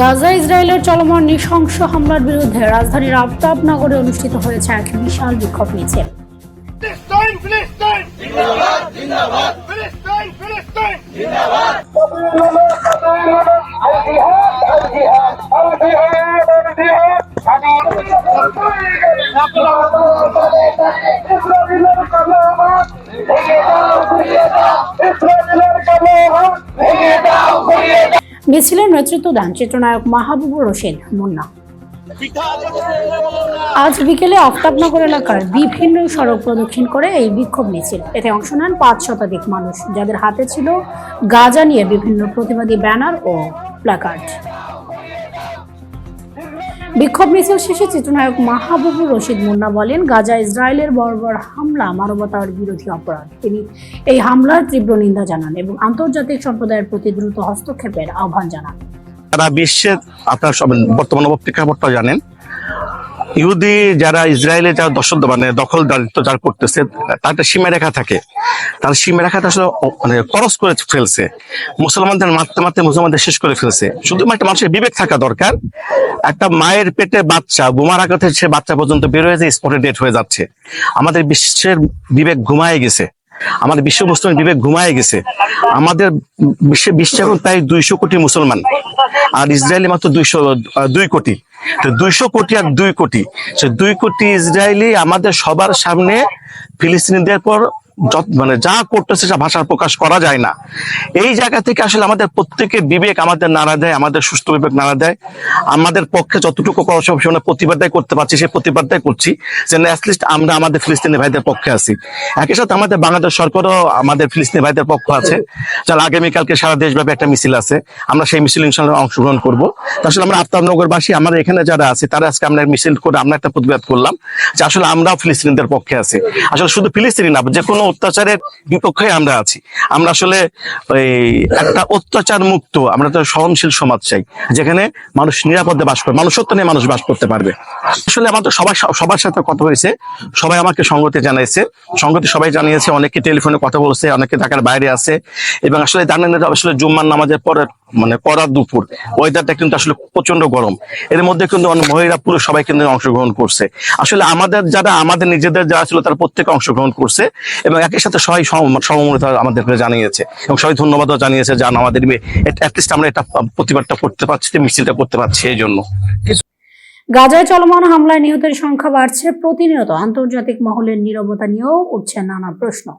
গাজা ইসরায়েলের চলমান নৃশংস হামলার বিরুদ্ধে রাজধানীর আফতাব নগরে অনুষ্ঠিত হয়েছে এক বিশাল বিক্ষোভ মিছিল। ফিলিস্তিন মিছিলের নেতৃত্ব দেন চিত্রনায়ক মাহবুবুর রশিদ মুন্না। আজ বিকেলে আফতাবনগর এলাকার বিভিন্ন সড়ক প্রদক্ষিণ করে এই বিক্ষোভ মিছিল। এতে অংশ নেন পাঁচ শতাধিক মানুষ, যাদের হাতে ছিল গাজা নিয়ে বিভিন্ন প্রতিবাদী ব্যানার ও প্ল্যাকার্ড। বিক্ষোভ মিছিল শেষে চিত্রনায়ক মাহাবুবুর রশিদ মুন্না বলেন, গাজা ইসরায়েলের বর্বর হামলা মানবতার বিরোধী অপরাধ। তিনি এই হামলার তীব্র নিন্দা জানান এবং আন্তর্জাতিক সম্প্রদায়ের প্রতি দ্রুত হস্তক্ষেপের আহ্বান জানান। সারা বিশ্বের আপনার বর্তমান প্রেক্ষাপটটা জানেন ইহুদি যারা ইসরায়েলে যারা দশক মানে দখল দারিত্ব যারা করতেছে তার একটা সীমারেখা থাকে। তার সীমারেখাটা আসলে মানে করস করে ফেলছে। মুসলমানদের মারতে মারতে মুসলমানদের শেষ করে ফেলছে। শুধুমাত্র মানুষের বিবেক থাকা দরকার। একটা মায়ের পেটে বাচ্চা বোমার আঘাতে সে বাচ্চা পর্যন্ত বের হয়ে যায় স্পটে ডেট হয়ে যাচ্ছে। আমাদের বিশ্বের বিবেক ঘুমায় গেছে। আমাদের বিশ্ব মুসলিমের বিবেক ঘুমায় গেছে। আমাদের বিশ্বে বিশ্বে এখন প্রায় দুইশো কোটি মুসলমান। আর ইসরায়েলে মাত্র দুইশো দুই কোটি। তো দুইশো কোটি আর দুই কোটি। সে দুই কোটি ইসরায়েলি আমাদের সবার সামনে ফিলিস্তিনিদের পর মানে যা করতেছে সে ভাষার প্রকাশ করা যায় না। এই জায়গা থেকে আসলে আমাদের প্রত্যেকের বিবেক আমাদের নাড়া দেয়, আমাদের সুস্থ বিবেক নাড়া দেয়। আমাদের পক্ষে যতটুকু করা সব সময় প্রতিবাদাই করতে পারছি, সেই প্রতিবাদাই করছি যে অ্যাটলিস্ট আমরা আমাদের ফিলিস্তিনি ভাইদের পক্ষে আছি। একই সাথে আমাদের বাংলাদেশ সরকারও আমাদের ফিলিস্তিনি ভাইদের পক্ষ আছে, যার আগামীকালকে সারা দেশব্যাপী একটা মিছিল আছে। আমরা সেই মিছিল ইনশাল্লাহ অংশগ্রহণ করব। আসলে আমরা আফতাবনগরবাসী আমরা এখানে যারা আছে, তারা আজকে আমরা মিছিল করে আমরা একটা প্রতিবাদ করলাম যে আসলে আমরাও ফিলিস্তিনিদের পক্ষে আছি। আসলে শুধু ফিলিস্তিনি না, যে কোনো অত্যাচারের বিপক্ষে আমরা আছি। আমরা আসলে ওই একটা অত্যাচার মুক্ত আমরা তো সহনশীল সমাজ চাই, যেখানে মানুষ নিরাপদে বাস করে, মানুষত্ব নিয়ে মানুষ বাস করতে পারবে। আসলে আমাদের সবার সবার সাথে কথা হয়েছে, সবাই আমাকে সংগতি জানাইছে সংগতি সবাই জানিয়েছে, অনেকে টেলিফোনে কথা বলছে, অনেকে ঢাকার বাইরে আছে, এবং আসলে জানেন আসলে জুম্মার নামাজের পরে মানে করার দুপুর। ওয়েদারটা কিন্তু আসলে প্রচণ্ড গরম। এর মধ্যে কিন্তু মহিলা, পুরুষ সবাই কিন্তু অংশগ্রহণ করছে। আসলে আমাদের যারা, আমাদের নিজেদের যারা ছিল, তারা প্রত্যেকে অংশগ্রহণ করছে এবং একই সাথে সবাই সম- সমমতা আমাদেরকে জানিয়েছে এবং সবাই ধন্যবাদও জানিয়েছে জান আমাদের অ্যাটলিস্ট আমরা এটা প্রতিবাদটা করতে পারছি মিছিলটা করতে পারছি এই জন্য। গাজায় চলমান হামলায় নিহতের সংখ্যা বাড়ছে প্রতিনিয়ত। আন্তর্জাতিক মহলের নিরবতা নিয়েও উঠছে নানা প্রশ্ন।